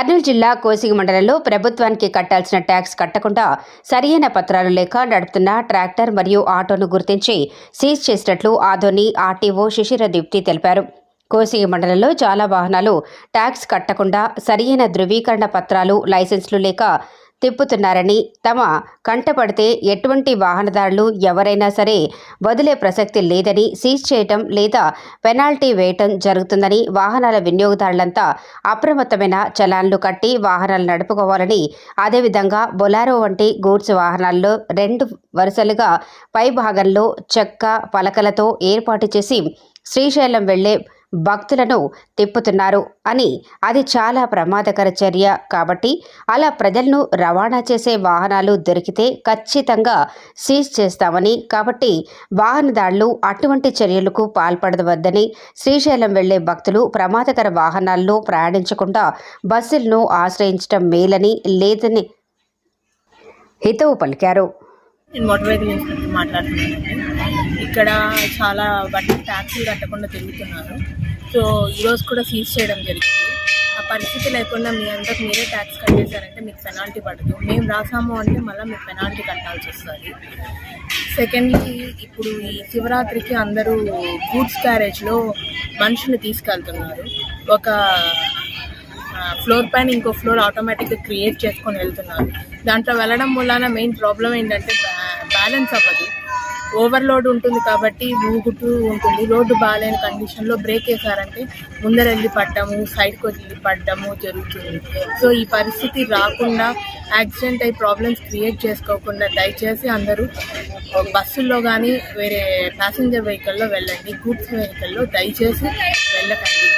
కర్నూలు జిల్లా కోసిగి మండలంలో ప్రభుత్వానికి కట్టాల్సిన ట్యాక్స్ కట్టకుండా సరియైన పత్రాలు లేక నడుపుతున్న ట్రాక్టర్ మరియు ఆటోను గుర్తించి సీజ్ చేసినట్లు ఆదోని ఆర్టీఓ శిశిర దీప్తి తెలిపారు. కోసిగి మండలంలో చాలా వాహనాలు ట్యాక్స్ కట్టకుండా సరియైన ధృవీకరణ పత్రాలు లైసెన్స్లు లేక తిప్పుతున్నారని తమ కంటపడితే ఎటువంటి వాహనదారులు ఎవరైనా సరే వదిలే ప్రసక్తి లేదని సీజ్ చేయటం లేదా పెనాల్టీ వేయటం జరుగుతుందని వాహనాల వినియోగదారులంతా అప్రమత్తమైన చలాన్లు కట్టి వాహనాలు నడుపుకోవాలని అదేవిధంగా బొలారో వంటి గూడ్స్ వాహనాల్లో రెండు వరుసలుగా పై భాగంలో చెక్క పలకలతో ఏర్పాటు చేసి శ్రీశైలం వెళ్ళే భక్తులను తిప్పుతున్నారు అని అది చాలా ప్రమాదకర చర్య కాబట్టి అలా ప్రజలను రవాణా చేసే వాహనాలు దొరికితే ఖచ్చితంగా సీజ్ చేస్తామని కాబట్టి వాహనదారులు అటువంటి చర్యలకు పాల్పడవద్దని శ్రీశైలం వెళ్ళే భక్తులు ప్రమాదకర వాహనాల్లో ప్రయాణించకుండా బస్సులను ఆశ్రయించడం మేలని లేదని హితవు పలికారు. మాట్లాడుతున్నాను ఇక్కడ చాలా బట్టి ట్యాక్సీలు కట్టకుండా తిరుగుతున్నారు. సో ఈరోజు కూడా సీజ్ చేయడం జరిగింది. ఆ పరిస్థితి లేకుండా మీ అందరికి మీరే ట్యాక్స్ కట్టేశారంటే మీకు పెనాల్టీ పడదు. మేము రాసాము అంటే మళ్ళీ మీకు పెనాల్టీ కట్టాల్సి వస్తుంది. సెకండ్లీ ఇప్పుడు ఈ శివరాత్రికి అందరూ గూడ్స్ క్యారేజ్లో మనుషులు తీసుకెళ్తున్నారు. ఒక ఫ్లోర్ పైన ఇంకో ఫ్లోర్ ఆటోమేటిక్గా క్రియేట్ చేసుకొని వెళ్తున్నారు. దాంట్లో వెళ్ళడం వలన మెయిన్ ప్రాబ్లం ఏంటంటే బ్యాలెన్స్ అవ్వదు. ఓవర్లోడ్ ఉంటుంది కాబట్టి ఊగుతూ ఉంటుంది. రోడ్డు బాగాలేని కండిషన్లో బ్రేక్ వేసారంటే ముందర వెళ్ళి పడ్డము సైడ్కి వెళ్ళి పడ్డము జరుగుతుంది. సో ఈ పరిస్థితి రాకుండా యాక్సిడెంట్ అయ్యి ప్రాబ్లమ్స్ క్రియేట్ చేసుకోకుండా దయచేసి అందరూ బస్సుల్లో కానీ వేరే ప్యాసింజర్ వెహికల్లో వెళ్ళండి. గూడ్స్ వెహికల్లో దయచేసి వెళ్ళకండి.